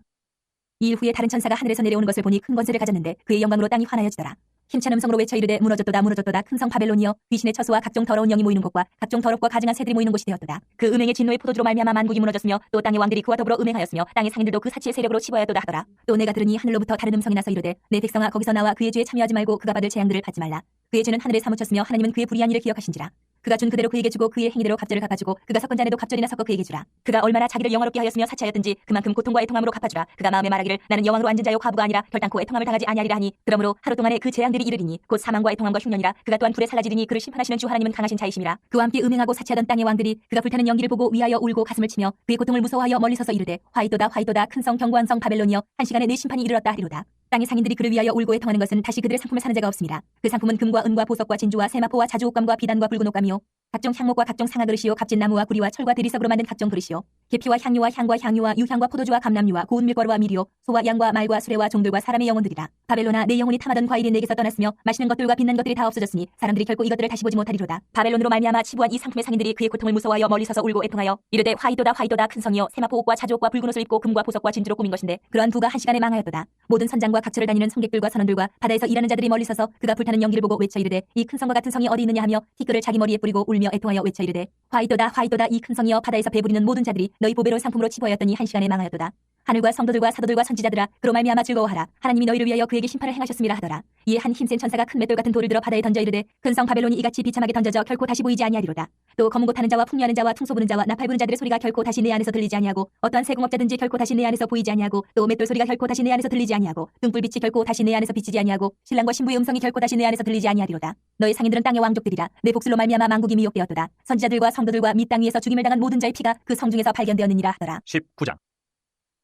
[SPEAKER 1] 이 이후에 다른 천사가 하늘에서 내려오는 것을 보니 큰 권세를 가졌는데 그의 영광으로 땅이 환하여지더라 힘찬 음성으로 외쳐 이르되 무너졌도다 무너졌도다. 큰 성 바벨론이여 귀신의 처소와 각종 더러운 영이 모이는 곳과 각종 더럽고 가증한 새들이 모이는 곳이 되었도다. 그 음행의 진노의 포도주로 말미암아 만국이 무너졌으며 또 땅의 왕들이 그와 더불어 음행하였으며 땅의 상인들도 그 사치의 세력으로 치부하였도다 하더라. 또 내가 들으니 하늘로부터 다른 음성이 나서 이르되 내 백성아 거기서 나와 그의 죄에 참여하지 말고 그가 받을 재앙들을 받지 말라 그의 죄는 하늘에 사무쳤으며 하나님은 그의 불의한 일을 기억하신지라. 그가 준 그대로 그에게 주고 그의 행위대로 갑절을 갚아주고 그가 섞은 잔에도 갑절이나 섞어 그에게 주라. 그가 얼마나 자기를 영화롭게 하였으며 사치하였든지 그만큼 고통과 애통함으로 갚아주라. 그가 마음에 말하기를 나는 여왕으로 앉은 자요 과부가 아니라 결단코 애통함을 당하지 아니하리라 하니 그러므로 하루 동안에 그 재앙들이 이르리니 곧 사망과 애통함과 흉년이라 그가 또한 불에 살라지리니 그를 심판하시는 주 하나님은 강하신 자이심이라. 그와 함께 음행하고 사치하던 땅의 왕들이 그가 불타는 연기를 보고 위하여 울고 가슴을 치며 그의 고통을 무서워하여 멀리 서서 이르되 화이도다 화이도다 큰 성 경고한 성 바벨론이여 한 시간에 내 심판이 이르렀다 하리로다 땅의 상인들이 그를 위하여 울고 애통하는 것은 다시 그들의 상품을 사는 자가 없습니다. 그 상품은 금과 은과 보석과 진주와 세마포와 자주옥감과 비단과 붉은 옷감이요. 각종 향목과 각종 상아 그릇이요 값진 나무와 구리와 철과 대리석으로 만든 각종 그릇이요. 계피와 향유와 향과 향유와 유향과 포도주와 감람유와 고운 밀가루와 밀이요. 소와 양과 말과 수레와 종들과 사람의 영혼들이라. 바벨로나 내 영혼이 탐하던 과일이 내게서 떠났으며 맛있는 것들과 빛난 것들이 다 없어졌으니 사람들이 결코 이것들을 다시 보지 못하리로다. 바벨론으로 말미암아 치부한 이 상품의 상인들이 그의 고통을 무서워하여 멀리 서서 울고 애통하여 이르되 화이도다 화이도다 큰 성이요 세마포 옷과 자주 옷과 붉은 옷을 입고 금과 보석과 진주로 꾸민 것인데 그러한 부가 한 시간에 망하였도다. 모든 선장과 각처를 다니는 성객들과 선원들과 바다에서 일하는 자들이 멀리 서서 그가 불타는 연기를 보고 외쳐 이르되 이 큰 성과 같은 성이 어디 있느냐 하며 티끌을 자기 머리에 뿌리고 울며 애통하여 외쳐 이르되 화이도다 화이도다 이 큰 성이여 바다에서 배부리는 모든 자들이 너희 보배로운 상품으로 치부하였더니 한 시간에 망하였도다. 하늘과 성도들과 사도들과 선지자들아 그로 말미암아 즐거워하라. 하나님이 너희를 위하여 그에게 심판을 행하셨음이라 하더라. 이에 한 힘센 천사가 큰 맷돌 같은 돌을 들어 바다에 던져 이르되 큰성 바벨론이 이같이 비참하게 던져져 결코 다시 보이지 아니하리로다. 또 검은 곳 하는 자와 풍류하는 자와 퉁소 부는 자와 나팔 부는 자들의 소리가 결코 다시 내 안에서 들리지 아니하고 어떠한 세공업자든지 결코 다시 내 안에서 보이지 아니하고 또 맷돌 소리가 결코 다시 내 안에서 들리지 아니하고 등불빛이 결코 다시 내 안에서 비치지 아니하고 신랑과 신부의 음성이 결코 다시 내 안에서 들리지 아니하리로다. 너희 상인들은 땅의 왕족들이라. 내 복술로 말미암아 만국이 미혹되었도다. 선지자들과 성도들과 및 땅 위에서 죽임을 당한 모든 자의 피가 그 성 중에서 발견되었느니라 하더라.
[SPEAKER 2] 19장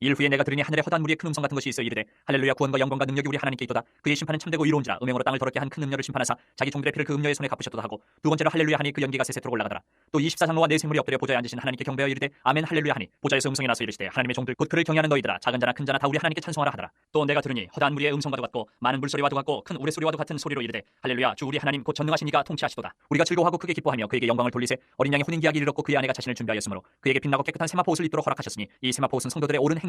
[SPEAKER 2] 일 후에 내가 들으니 하늘에 허다한 무리의 큰 음성 같은 것이 있어 이르되 할렐루야 구원과 영광과 능력이 우리 하나님께 있도다. 그의 심판은 참되고 이로운지라. 음행으로 땅을 더럽게 한 큰 음녀를 심판하사 자기 종들의 피를 그 음녀의 손에 갚으셨도다 하고 두 번째로 할렐루야 하니 그 연기가 세세토록 올라가더라. 또 24장로와 네 생물이 엎드려 보좌에 앉으신 하나님께 경배하여 이르되 아멘 할렐루야 하니 보좌에서 음성이 나서 이르시되 하나님의 종들 곧 그를 경외하는 너희들아 작은 자나 큰 자나 다 우리 하나님께 찬송하라 하더라. 또 내가 들으니 허다한 무리의 음성과도 같고 많은 물소리와도 같고 큰 우레소리와도 같은 소리로 이르되 할렐루야 주 우리 하나님 곧 전능하신 이가 통치하시도다. 우리가 즐거워하고 크게 기뻐하며 그에게 영광을 돌리세 어린 양의 혼인 기약이 이르렀고 그의 아내가 자신을 준비하였으므로 그에게 빛나고 깨끗한 세마포 옷을 입도록 허락하셨으니 이 세마포 옷은 성도들의 옳은 행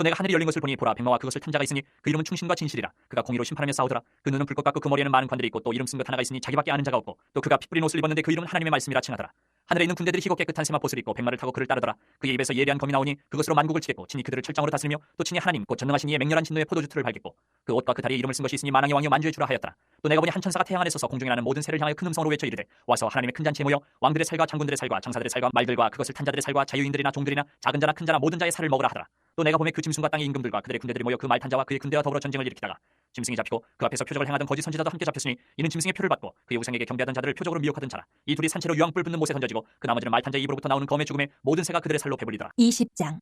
[SPEAKER 2] 또 내가 하늘이 열린 것을 보니 보라 백마와 그것을 탄 자가 있으니 그 이름은 충신과 진실이라. 그가 공의로 심판하며 싸우더라. 그 눈은 불꽃 같고 그 머리에는 많은 관들이 있고 또 이름 쓴 것 하나가 있으니 자기밖에 아는 자가 없고 또 그가 피 뿌린 옷을 입었는데 그 이름은 하나님의 말씀이라 칭하더라. 하늘에 있는 군대들이 희고 깨끗한 세마포를 입고 백마를 타고 그를 따르더라. 그의 입에서 예리한 검이 나오니 그것으로 만국을 치겠고 친히 그들을 철장으로 다스리며 또 친히 하나님 곧 전능하신 이의 맹렬한 진노의 포도주 틀을 밟겠고 그 옷과 그 다리에 이름을 쓴 것이 있으니 만왕의 왕이요 만주의 주라 하였더라. 또 내가 보니 한 천사가 태양 안에 서서 공중에 나는 모든 새를 향하여 큰 음성으로 외쳐 이르되 와서 하나님의 큰 잔치에 모여 왕들의 살과 장군들의 살과 장사들의 살과 말들과 그것을 탄 자들의 살과 자유인들이나 종들이나 작은 자나 큰 자나 모든 자의 살을 먹으라 하더라. 또 내가 보매 그 짐승과 땅의 임금들과 그들의 군대들이 모여 그 말탄 자와 그의 군대와 더불어 전쟁을 일으키다가 짐승이 잡히고 그 앞에서 표적을 행하던 거짓 선지자도 함께 잡혔으니 이는 짐승의 표를 받고 그의 우상에게 경배하던 자들을 표적으로 미혹하던 자라. 이 둘이 산채로 유황불 붙는 못에 던져지고 그 나머지는 말탄 자의 입으로부터 나오는 검의 죽음에 모든 새가 그들의 살로 배불리더라.
[SPEAKER 1] 20장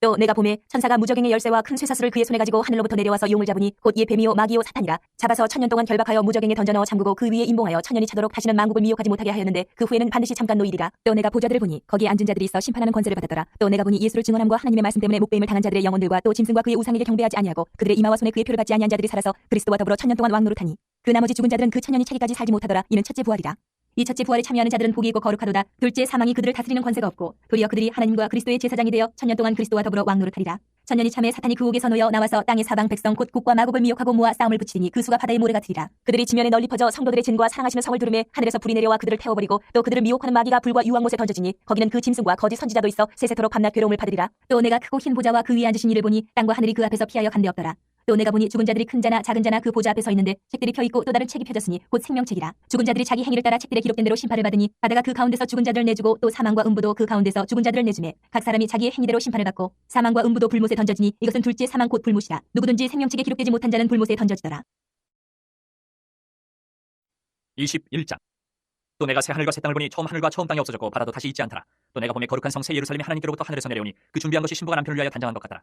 [SPEAKER 1] 또 내가 봄에 천사가 무적행의 열쇠와 큰 쇠사슬을 그의 손에 가지고 하늘로부터 내려와서 용을 잡으니 곧 이에 뱀이요 마귀요 사탄이라. 잡아서 천년 동안 결박하여 무적행에 던져넣어 잠그고 그 위에 임봉하여 천년이 차도록 다시는 만국을 미혹하지 못하게 하였는데 그 후에는 반드시 잠깐 노이리라. 또 내가 보좌들을 보니 거기에 앉은 자들이 있어 심판하는 권세를 받았더라. 또 내가 보니 예수를 증언함과 하나님의 말씀 때문에 목배임을 당한 자들의 영혼들과 또 짐승과 그의 우상에게 경배하지 아니하고 그들의 이마와 손에 그의 표를 받지 아니한 자들이 살아서 그리스도와 더불어 천년 동안 왕노릇하니 그 나머지 죽은 자들은 그 천년이 차기까지 살지 못하더라. 이는 첫째 부활이라 이 첫째 부활에 참여하는 자들은 복이 있고 거룩하도다. 둘째 사망이 그들을 다스리는 권세가 없고 도리어 그들이 하나님과 그리스도의 제사장이 되어 천년 동안 그리스도와 더불어 왕노릇하리라. 천년이 참에 사탄이 그 옥에서 놓여 나와서 땅의 사방 백성 곧 국과 마국을 미혹하고 모아 싸움을 붙이니 그 수가 바다의 모래 같으리라. 그들이 지면에 널리 퍼져 성도들의 진과 사랑하시는 성을 두르매 하늘에서 불이 내려와 그들을 태워버리고 또 그들을 미혹하는 마귀가 불과 유황못에 던져지니 거기는 그 짐승과 거짓 선지자도 있어 세세토록 밤낮 괴로움을 받으리라. 또 내가 크고 흰 보좌와 그 위에 앉으신 이를 보니 땅과 하늘이 그 앞에서 피하여 간데 없더라. 또 내가 보니 죽은 자들이 큰 자나 작은 자나 그 보좌 앞에 서 있는데 책들이 펴 있고 또 다른 책이 펴졌으니 곧 생명책이라. 죽은 자들이 자기 행위를 따라 책들에 기록된 대로 심판을 받으니 바다가 그 가운데서 죽은 자들을 내주고 또 사망과 음부도 그 가운데서 죽은 자들을 내주매 각 사람이 자기의 행위대로 심판을 받고 사망과 음부도 불못에 던져지니 이것은 둘째 사망 곧 불못이라. 누구든지 생명책에 기록되지 못한 자는 불못에 던져지더라.
[SPEAKER 2] 21장. 또 내가 새 하늘과 새 땅을 보니 처음 하늘과 처음 땅이 없어졌고 바다도 다시 있지 않더라. 또 내가 봄에 거룩한 성새 예루살렘이 하나님께로부터 하늘에서 내려오니 그 준비한 것이 신부가 남편을 위하여 단장한 것 같더라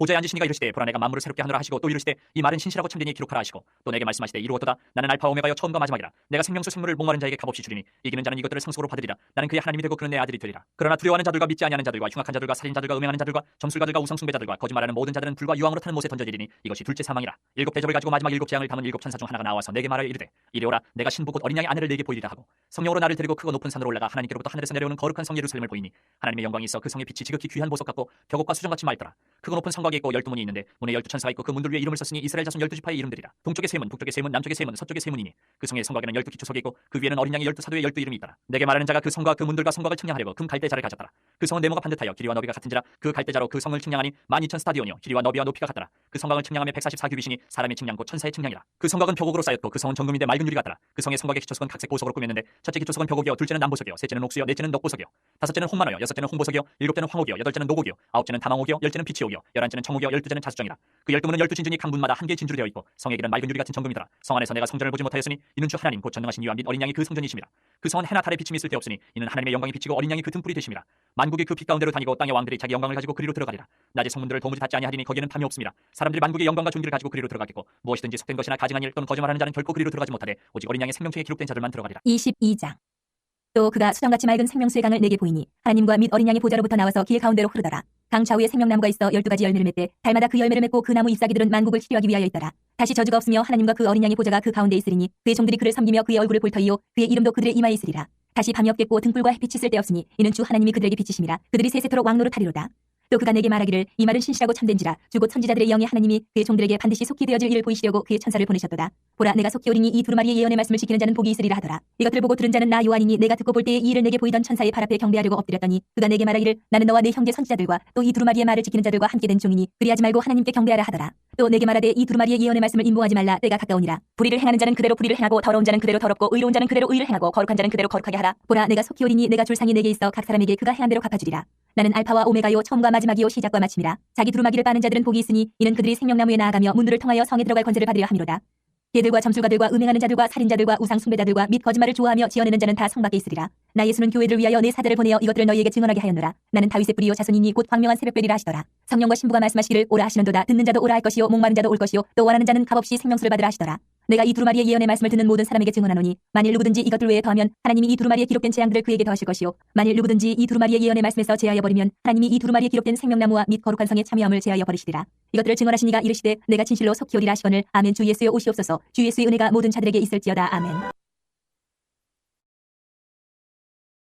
[SPEAKER 2] 보좌에 앉으시니가 이르시되 보라 내가 만물을 새롭게 하노라 하시고 또 이르시되 이 말은 신실하고 참되니 기록하라 하시고 또 내게 말씀하시되 이루었도다. 나는 알파 오메가여 처음과 마지막이라. 내가 생명수 생물을 목마른 자에게 값없이 주리니 이기는 자는 이것들을 상속으로 받으리라. 나는 그의 하나님이 되고 그는 내 아들이 되리라. 그러나 두려워하는 자들과 믿지 아니하는 자들과 흉악한 자들과 살인 자들과 음행하는 자들과 점술가들과 우상 숭배자들과 거짓말하는 모든 자들은 불과 유황으로 타는 못에 던져지리니 이것이 둘째 사망이라. 일곱 대접을 가지고 마지막 일곱 재앙을 담은 일곱 천사 중 하나가 나와서 내게 말하여 이르되 이리 오라 내가 신부 곧 어린 양의 아내를 내게 보이리라 하고 성령으로 나를 데리고 크고 높은 산으로 올라가 하나님께로부터 하늘에서 내려오는 거룩한 성 예루살렘을 보이니 하나님의 영광이 있어 그 성의 빛이 지극히 귀한 보석 같고 벽옥과 수정같이 맑더라. 크고 높은 성 곽이 있고 열두 문이 있는데 문에 열두 천사가 있고 그 문들 위에 이름을 썼으니 이스라엘 자손 열두 지파의 이름들이라. 동쪽의 세문 북쪽의 세문 남쪽의 세문 서쪽의 세문이니 그 성의 성곽에는 열두 기초석이 있고 그 위에는 어린 양의 열두 사도의 열두 이름이 있더라. 내게 말하는 자가 그 성과 그 문들과 성곽을 측량하려고 금 갈대자를 가졌더라. 그 성은 네모가 반듯하여 길이와 너비가 같은지라 그 갈대자로 그 성을 측량하니 만 이천 스타디오니요 길이와 너비와 높이가 같더라. 그 성곽을 측량하며 백사십사 규빗이니 사람의 측량 곧 천사의 측량이라. 그 성곽은 벽옥으로 쌓였고 그 성은 정금인데 맑은 유리 같더라. 그 성의 성곽의 기초석은 각색 보석으로 꾸몄는데 첫째 기초석은 벽옥이요. 둘째는 남보석이요. 셋째는 옥수요. 넷째는 넉보석이요. 다섯째는 홍만호요. 여섯째는 홍보석이요. 일곱째는 황옥이요. 여덟째는 노곡이요. 아홉째는 다망옥이요. 열째는 비치옥이요. 열한째는 청옥이요 열두째는 자수정이라. 그 열두 문은 열두 진준이 각 문마다 한 개의 진주로 되어 있고 성의 길은 맑은 유리 같은 정금이더라. 성 안에서 내가 성전을 보지 못하였으니 이는 주 하나님 곧 전능하신 및 어린 양이 그 성전이심이라. 그 성은 해나 달에 비침이 있을 데 없으니 이는 하나님의 영광이 비치고 어린 양이 그 등불이 되심이라. 만국이 그 빛 가운데로 다니고 땅의 왕들이 자기 영광을 가지고 그리로 들어가리라. 낮에 성문들을 도무지 닫지 아니하리니 거기에는 밤이 없습니다. 사람들이 만국의 영광과 존귀를 가지고 그리로 들어가겠고 무엇이든지 속된 것이나 가증한 일 또는 거짓말하는 자는 결코 그리로 들어가지 못하되 오직 어린 양의 생명책에 기록된 자들만 들어가리라.
[SPEAKER 1] 22장. 또 그가 수정같이 맑은 생명수의 강을 내게 보이니 하나님과 및 어린 양의 보좌로부터 나와서 길 가운데로 흐르더라 강 좌우에 생명나무가 있어 열두 가지 열매를 맺되 달마다 그 열매를 맺고 그 나무 잎사귀들은 만국을 치료하기 위하여 있더라. 다시 저주가 없으며 하나님과 그 어린 양의 보좌가 그 가운데 있으리니 그의 종들이 그를 섬기며 그의 얼굴을 볼 터이요 그의 이름도 그들의 이마에 있으리라. 다시 밤이 없겠고 등불과 햇빛이 쓸데 없으니 이는 주 하나님이 그들에게 비치심이라. 그들이 세세토록 왕노릇 하리로다. 또 그가 내게 말하기를 이 말은 신실하고 참된지라. 주고 천지자들의 영의 하나님이 그의 종들에게 반드시 속히 되어질 일을 보이시려고 그의 천사를 보내셨도다 보라 내가 속히 오리니 이 두루마리의 예언의 말씀을 지키는 자는 복이 있으리라 하더라. 이것들을 보고 들은 자는 나 요한이니 내가 듣고 볼 때에 이 일을 내게 보이던 천사의 발 앞에 경배하려고 엎드렸더니 그가 내게 말하기를 나는 너와 내 형제 선지자들과 또 이 두루마리의 말을 지키는 자들과 함께 된 종이니 그리하지 말고 하나님께 경배하라 하더라. 또 내게 말하되 이 두루마리의 예언의 말씀을 임봉하지 말라. 때가 가까우니라. 불의를 행하는 자는 그대로 불의를 행하고 더러운 자는 그대로 더럽고 의로운 자는 그대로 의를 행하고 거룩한 자는 그대로 거룩하게 하라. 보라 내가 속히 오리니 내가 줄 상이 내게 있어 각 사람에게 그가 행한 대로 갚아주리라. 나는 알파와 오메가요 처음과 마지막이요 시작과 마침이라. 자기 두루마기를 빠는 자들은 복이 있으니 이는 그들이 생명나무에 나아가며 문들을 통하여 성에 들어갈 권세를 받으려 함이로다 개들과 점술가들과 음행하는 자들과 살인자들과 우상 숭배자들과 및 거짓말을 좋아하며 지어내는 자는 다 성 밖에 있으리라. 나 예수는 교회를 위하여 내 사자를 보내어 이것들을 너희에게 증언하게 하였노라. 나는 다윗의 뿌리요 자손이니 곧 광명한 새벽별이라 하시더라. 성령과 신부가 말씀하시기를 오라 하시는도다. 듣는 자도 오라 할 것이요 목마른 자도 올 것이요 또 원하는 자는 값없이 생명수를 받으라 하시더라 내가 이 두루마리의 예언의 말씀을 듣는 모든 사람에게 증언하노니 만일 누구든지 이것들 외에 더하면 하나님이 이 두루마리에 기록된 재앙들을 그에게 더하실 것이요. 만일 누구든지 이 두루마리의 예언의 말씀에서 제하여 버리면 하나님이 이 두루마리에 기록된 생명나무와 및 거룩한 성의 참여함을 제하여 버리시리라. 이것들을 증언하시니가 이르시되 내가 진실로 속히 오리라 하시거늘 아멘. 주 예수여 오시옵소서 주 예수의 은혜가 모든 자들에게 있을지어다. 아멘